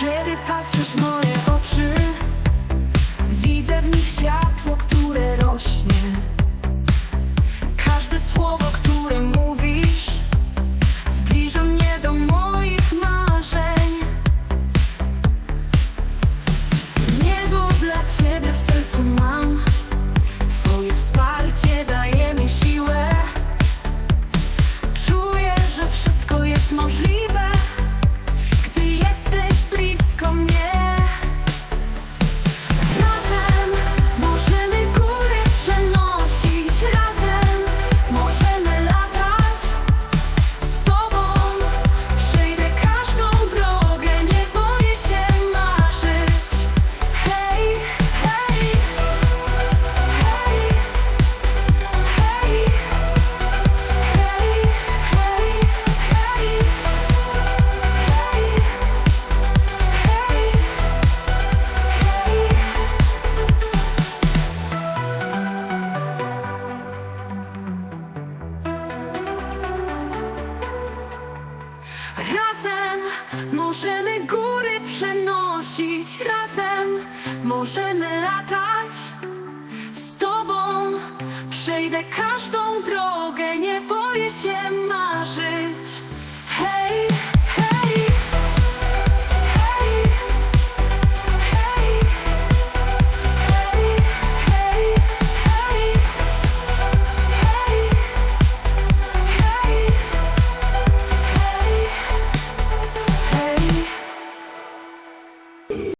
Kiedy patrzysz w moje oczy Widzę w nich światło. Możemy latać. Z tobą przejdę każdą drogę.